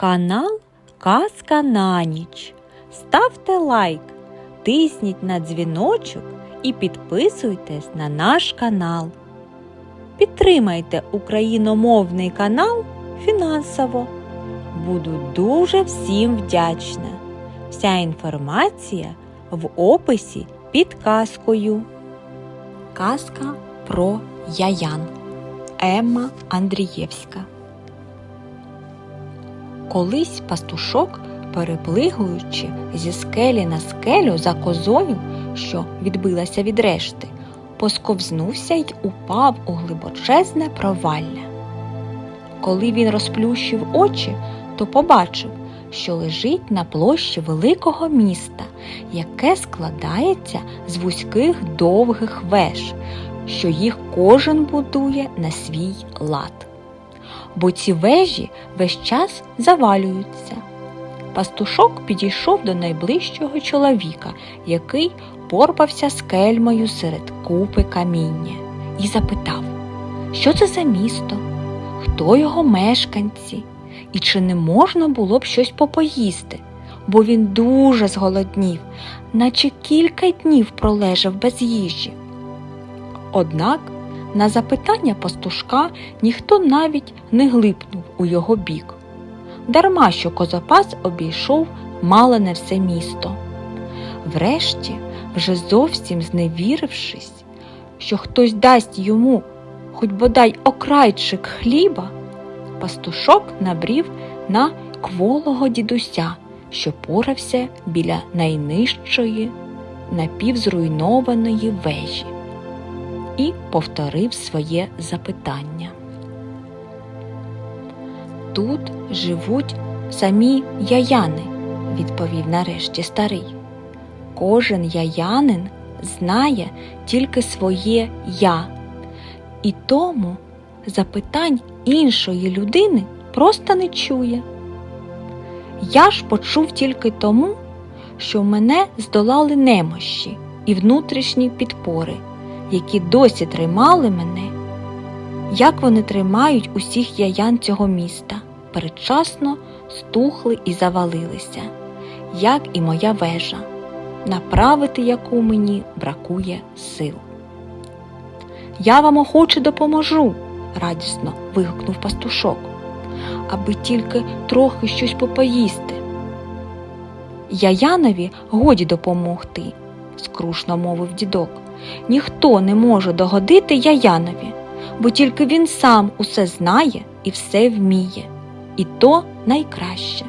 Канал Казка на ніч. Ставте лайк, тисніть на дзвіночок і підписуйтесь на наш канал. Підтримайте україномовний канал фінансово. Буду дуже всім вдячна. Вся інформація в описі під казкою. Казка про Яян Емма Андрієвська. Колись пастушок, переплигуючи зі скелі на скелю за козою, що відбилася від решти, посковзнувся й упав у глибочезне провалля. Коли він розплющив очі, то побачив, що лежить на площі великого міста, яке складається з вузьких довгих веж, що їх кожен будує на свій лад. Бо ці вежі весь час завалюються. Пастушок підійшов до найближчого чоловіка, який порпався скельмою серед купи каміння, і запитав, що це за місто, хто його мешканці, і чи не можна було б щось попоїсти, бо він дуже зголоднів, наче кілька днів пролежав без їжі. Однак на запитання пастушка ніхто навіть не глипнув у його бік. Дарма що козапас обійшов мало не все місто. Врешті, вже зовсім зневірившись, що хтось дасть йому хоч бодай окрайчик хліба, пастушок набрів на кволого дідуся, що порався біля найнижчої напівзруйнованої вежі і повторив своє запитання. Тут живуть самі яяни, відповів нарешті старий. Кожен яянин знає тільки своє я, і тому запитань іншої людини просто не чує. Я ж почув тільки тому, що мене здолали немощі і внутрішні підпори які досі тримали мене, як вони тримають усіх яян цього міста, передчасно стухли і завалилися, як і моя вежа, направити яку мені бракує сил. Я вам охоче допоможу, радісно вигукнув пастушок, аби тільки трохи щось попоїсти. Яянові годі допомогти, скрушно мовив дідок. Ніхто не може догодити Яянові, бо тільки він сам усе знає і все вміє, і то найкраще.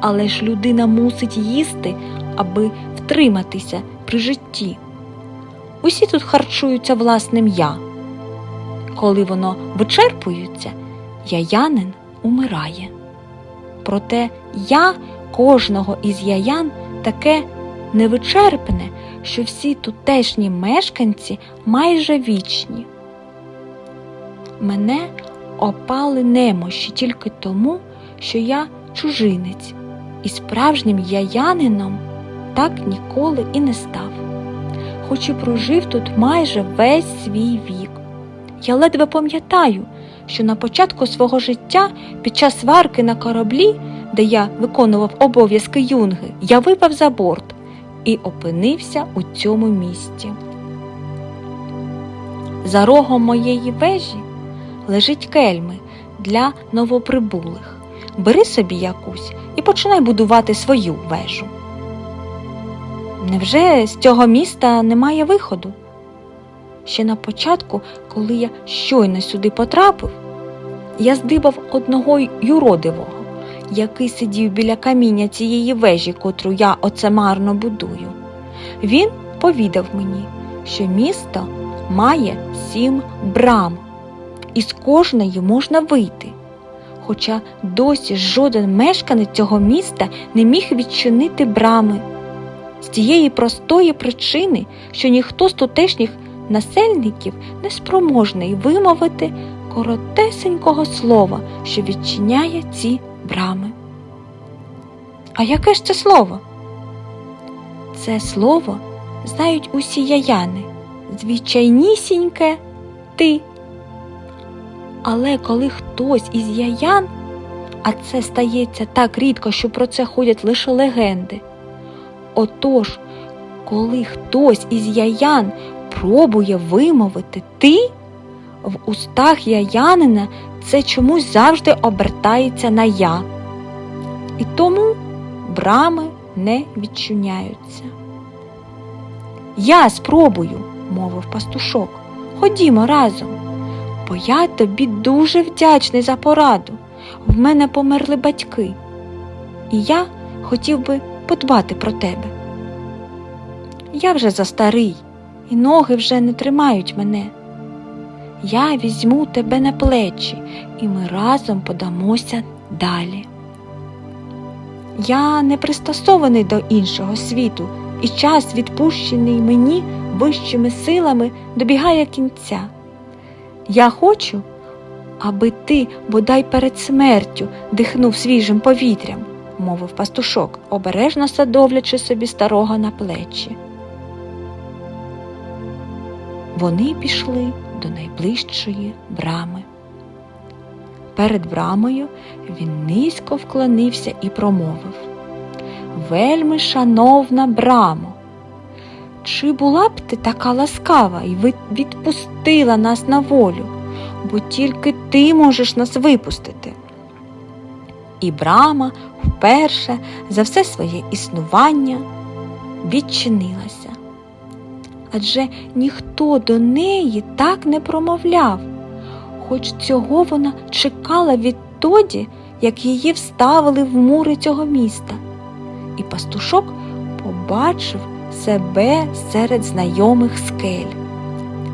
Але ж людина мусить їсти, аби втриматися при житті. Усі тут харчуються власним я. Коли воно вичерпується, яянин умирає. Проте я кожного із яян таке невичерпне, що всі тутешні мешканці майже вічні. Мене опали немощі тільки тому, що я чужинець, і справжнім яянином так ніколи і не став, хоч і прожив тут майже весь свій вік. Я ледве пам'ятаю, що на початку свого життя під час варки на кораблі, де я виконував обов'язки юнги, я випав за борт і опинився у цьому місті. За рогом моєї вежі лежить кельми для новоприбулих. Бери собі якусь і починай будувати свою вежу. Невже з цього міста немає виходу? Ще на початку, коли я щойно сюди потрапив, я здибав одного юродивого який сидів біля каміння цієї вежі, котру я оце марно будую. Він повідав мені, що місто має сім брам, і з кожної можна вийти. Хоча досі жоден мешканець цього міста не міг відчинити брами. З тієї простої причини, що ніхто з тутешніх насельників не спроможний вимовити коротесенького слова, що відчиняє ці брами. А яке ж це слово? Це слово знають усі яяни, звичайнісіньке ти. Але коли хтось із яян а це стається так рідко, що про це ходять лише легенди. Отож, коли хтось із яян пробує вимовити ти, в устах яянина це чомусь завжди обертається на я. І тому брами не відчиняються. Я спробую, мовив пастушок. Ходімо разом, бо я тобі дуже вдячний за пораду. В мене померли батьки, і я хотів би подбати про тебе. Я вже застарий, і ноги вже не тримають мене. Я візьму тебе на плечі, і ми разом подамося далі. Я не пристосований до іншого світу, і час, відпущений мені вищими силами, добігає кінця. Я хочу, аби ти бодай перед смертю дихнув свіжим повітрям, мовив пастушок, обережно садовлячи собі старого на плечі. Вони пішли до найближчої брами. Перед брамою він низько вклонився і промовив Вельми шановна брамо, чи була б ти така ласкава і відпустила нас на волю, бо тільки ти можеш нас випустити. І брама вперше за все своє існування відчинилася. Адже ніхто до неї так не промовляв, хоч цього вона чекала відтоді, як її вставили в мури цього міста. І пастушок побачив себе серед знайомих скель.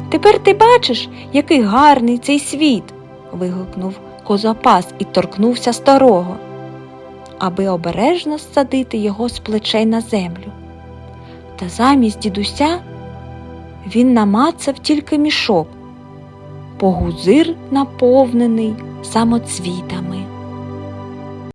Тепер ти бачиш, який гарний цей світ. вигукнув козапас і торкнувся старого, аби обережно садити його з плечей на землю. Та замість дідуся він намацав тільки мішок, погузир наповнений самоцвітами.